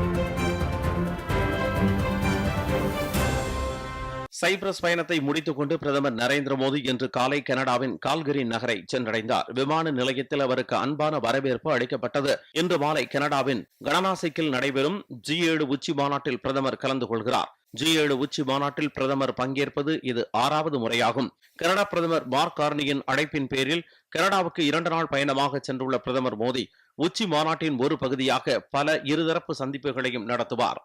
Thank you. Cyprus பயணத்தை முடித்துக் கொண்டு பிரதமர் நரேந்திர மோடி இன்று காலை கனடாவின் கால்கரி நகரை சென்றடைந்தார். விமான நிலையத்தில் அவருக்கு அன்பான வரவேற்பு அளிக்கப்பட்டது. இன்று மாலை கனடாவின் கணநாசிக்கில் நடைபெறும் ஜி ஏழு உச்சி மாநாட்டில் பிரதமர் கலந்து கொள்கிறார். ஜி ஏழு உச்சி மாநாட்டில் பிரதமர் பங்கேற்பது இது ஆறாவது முறையாகும். கனடா பிரதமர் மார்க் கார்னியின் அழைப்பின் பேரில் கனடாவுக்கு இரண்டு நாள் பயணமாக சென்றுள்ள பிரதமர் மோடி உச்சி மாநாட்டின் ஒரு பகுதியாக பல இருதரப்பு சந்திப்புகளையும் நடத்துவார்.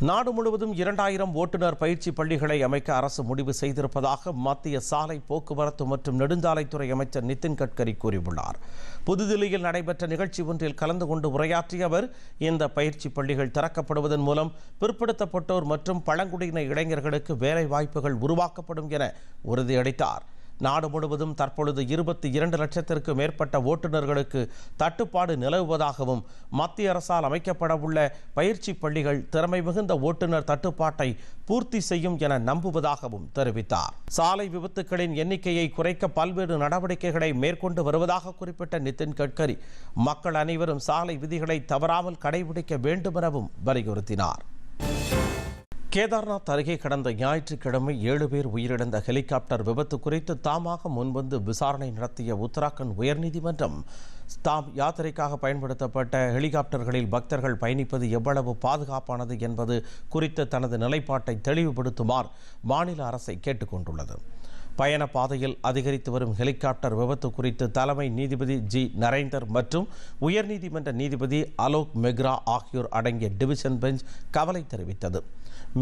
நாடு முழுவதும் இரண்டாயிரம் ஓட்டுநர் பயிற்சி பள்ளிகளை அமைக்க அரசு முடிவு செய்திருப்பதாக மத்திய சாலை போக்குவரத்து மற்றும் நெடுஞ்சாலைத்துறை அமைச்சர் நிதின் கட்கரி கூறியுள்ளார். புதுதில்லியில் நடைபெற்ற நிகழ்ச்சி ஒன்றில் கலந்து கொண்டு உரையாற்றிய அவர் இந்த பயிற்சி பள்ளிகள் திறக்கப்படுவதன் மூலம் பிற்படுத்தப்பட்டோர் மற்றும் பழங்குடியின இளைஞர்களுக்கு வேலை வாய்ப்புகள் உருவாக்கப்படும் என உறுதியளித்தார். நாடு முழுவதும் தற்பொழுது இருபத்தி இரண்டு லட்சத்திற்கு மேற்பட்ட ஓட்டுநர்களுக்கு தட்டுப்பாடு நிலவுவதாகவும் மத்திய அரசால் அமைக்கப்படவுள்ள பயிற்சி பள்ளிகள் திறமை மிகுந்த ஓட்டுநர் தட்டுப்பாட்டை பூர்த்தி செய்யும் என நம்புவதாகவும் தெரிவித்தார். சாலை விபத்துகளின் எண்ணிக்கையை குறைக்க பல்வேறு நடவடிக்கைகளை மேற்கொண்டு வருவதாக குறிப்பிட்ட நிதின் கட்கரி மக்கள் அனைவரும் சாலை விதிகளை தவறாமல் கடைபிடிக்க வேண்டும் எனவும் வலியுறுத்தினார். கேதார்நாத் அருகே கடந்த ஞாயிற்றுக்கிழமை ஏழு பேர் உயிரிழந்த ஹெலிகாப்டர் விபத்து குறித்து தாமாக முன்வந்து விசாரணை நடத்திய உத்தராகண்ட் உயர்நீதிமன்றம் தாம் யாத்திரைக்காக பயன்படுத்தப்பட்ட ஹெலிகாப்டர்களில் பக்தர்கள் பயணிப்பது எவ்வளவு பாதுகாப்பானது என்பது குறித்த தனது நிலைப்பாட்டை தெளிவுபடுத்துமாறு மாநில அரசை கேட்டுக்கொண்டுள்ளது. பயண பாதையில் அதிகரித்து வரும் ஹெலிகாப்டர் விபத்து குறித்து தலைமை நீதிபதி ஜி. நரேந்தர் மற்றும் உயர்நீதிமன்ற நீதிபதி அலோக் மெக்ரா ஆகியோர் அடங்கிய டிவிஷன் பெஞ்ச் கவலை தெரிவித்தது.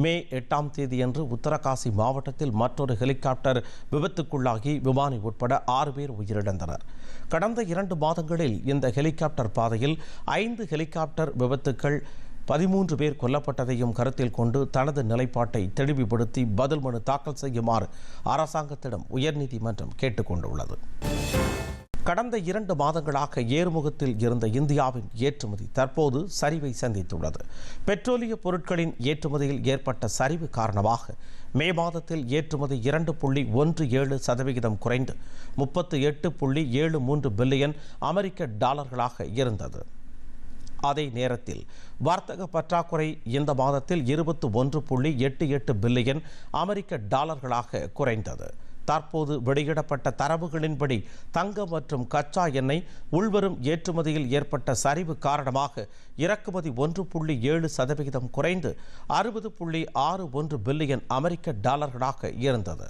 மே எட்டாம் தேதியன்று உத்தரகாசி மாவட்டத்தில் மற்றொரு ஹெலிகாப்டர் விபத்துக்குள்ளாகி விமானி உட்பட ஆறு பேர் உயிரிழந்தனர். கடந்த இரண்டு மாதங்களில் இந்த ஹெலிகாப்டர் பாதையில் ஐந்து ஹெலிகாப்டர் விபத்துக்கள் பதிமூன்று பேர் கொல்லப்பட்டதையும் கருத்தில் கொண்டு தனது நிலைப்பாட்டை தெளிவுபடுத்தி பதில் மனு தாக்கல் செய்யுமாறு அரசாங்கத்திடம் உயர்நீதிமன்றம் கேட்டுக்கொண்டுள்ளது. கடந்த இரண்டு மாதங்களாக ஏறுமுகத்தில் இருந்த இந்தியாவின் ஏற்றுமதி தற்போது சரிவை சந்தித்துள்ளது. பெட்ரோலிய பொருட்களின் ஏற்றுமதியில் ஏற்பட்ட சரிவு காரணமாக மே மாதத்தில் ஏற்றுமதி இரண்டு புள்ளி ஒன்று ஏழு சதவிகிதம் குறைந்து முப்பத்து எட்டு புள்ளி ஏழு மூன்று பில்லியன் அமெரிக்க டாலர்களாக இருந்தது. அதே நேரத்தில் வர்த்தக பற்றாக்குறை இந்த மாதத்தில் இருபத்தி ஒன்று புள்ளி எட்டு எட்டு பில்லியன் அமெரிக்க டாலர்களாக குறைந்தது. தற்போது வெளியிடப்பட்ட தரவுகளின்படி தங்கம் மற்றும் கச்சா எண்ணெய் உள்வரும் ஏற்றுமதியில் ஏற்பட்ட சரிவு காரணமாக இறக்குமதி ஒன்று புள்ளி ஏழு சதவிகிதம் குறைந்து அறுபது புள்ளி ஆறு ஒன்று பில்லியன் அமெரிக்க டாலர்களாக இருந்தது.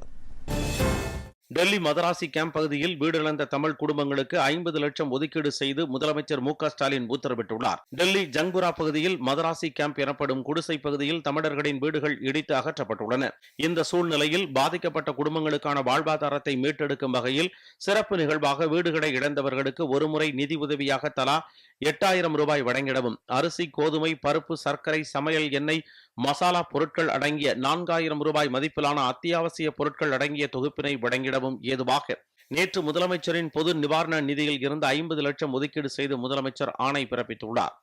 டெல்லி மதராசி கேம்ப் பகுதியில் வீடிழந்த தமிழ் குடும்பங்களுக்கு ஐம்பது லட்சம் ஒதுக்கீடு செய்து முதலமைச்சர் மு ஸ்டாலின் உத்தரவிட்டுள்ளார். டெல்லி ஜங்குரா பகுதியில் மதராசி கேம்ப் எனப்படும் குடிசை பகுதியில் தமிழர்களின் வீடுகள் இடித்து அகற்றப்பட்டுள்ளன. இந்த சூழ்நிலையில் பாதிக்கப்பட்ட குடும்பங்களுக்கான வாழ்வாதாரத்தை மீட்டெடுக்கும் வகையில் சிறப்பு நிகழ்வாக வீடுகளை இழந்தவர்களுக்கு ஒருமுறை நிதி உதவியாக தலா எட்டாயிரம் ரூபாய் வழங்கிடவும். அரிசி கோதுமை பருப்பு சர்க்கரை சமையல் எண்ணெய் மசாலா பொருட்கள் அடங்கிய நான்காயிரம் ரூபாய் மதிப்பிலான அத்தியாவசிய பொருட்கள் அடங்கிய தொகுப்பினை வழங்கிடவும் ஏதுவாக. நேற்று முதலமைச்சரின் பொது நிவாரண நிதியில் இருந்து ஐம்பது லட்சம் ஒதுக்கீடு செய்து முதலமைச்சர் ஆணை பிறப்பித்துள்ளார்.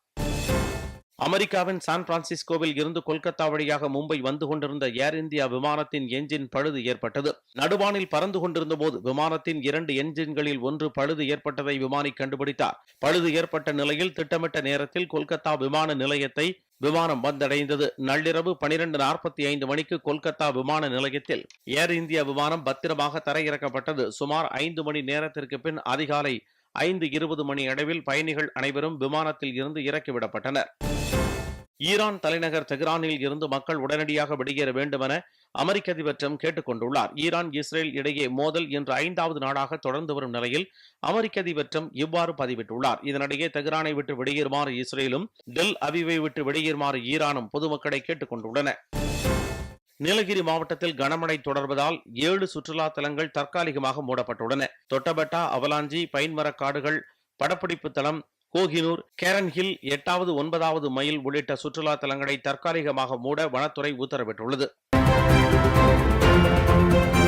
அமெரிக்காவின் சான் பிரான்சிஸ்கோவில் இருந்து கொல்கத்தா வழியாக மும்பை வந்து கொண்டிருந்த ஏர் இந்தியா விமானத்தின் எஞ்சின் பழுது ஏற்பட்டது. நடுவானில் பறந்து கொண்டிருந்த போது விமானத்தின் இரண்டு என்ஜின்களில் ஒன்று பழுது ஏற்பட்டதை விமானி கண்டுபிடித்தார். பழுது ஏற்பட்ட நிலையில் திட்டமிட்ட நேரத்தில் கொல்கத்தா விமான நிலையத்தை விமானம் வந்தடைந்தது. நள்ளிரவு பனிரெண்டு நாற்பத்தி ஐந்து மணிக்கு கொல்கத்தா விமான நிலையத்தில் ஏர் இந்தியா விமானம் பத்திரமாக தரையிறக்கப்பட்டது. சுமார் ஐந்து மணி நேரத்திற்கு பின் அதிகாலை ஐந்து இருபது மணி அளவில் பயணிகள் அனைவரும் விமானத்தில் இருந்து இறக்கிவிடப்பட்டனர் ஈரான் தலைநகர் தெஹ்ரானில் இருந்து மக்கள் உடனடியாக வெளியேற வேண்டும் என அமெரிக்க அதிபர் ட்ரம்ப் கேட்டுக் கொண்டுள்ளார் ஈரான் இஸ்ரேல் இடையே மோதல் இன்று ஐந்தாவது நாடாக தொடர்ந்து வரும் நிலையில் அமெரிக்க அதிபர் ட்ரம்ப் இவ்வாறு பதிவிட்டுள்ளார். இதனிடையே தெஹ்ரானை விட்டு வெளியேறுமாறு இஸ்ரேலும் டெல் அவிவை விட்டு வெளியேறுமாறு ஈரானும் பொதுமக்களை கேட்டுக் கொண்டுள்ளன நீலகிரி மாவட்டத்தில் கனமழை தொடர்வதால் ஏழு சுற்றுலா தலங்கள் தற்காலிகமாக மூடப்பட்டுள்ளன. தொட்டபெட்டா அவலாஞ்சி பைன்மரக்காடுகள் படப்பிடிப்பு தளம் கோஹினூர் கேரன் ஹில் எட்டாவது ஒன்பதாவது மைல் உள்ளிட்ட சுற்றுலா தலங்களை தற்காலிகமாக மூட வனத்துறை உத்தரவிட்டுள்ளது. Thank you.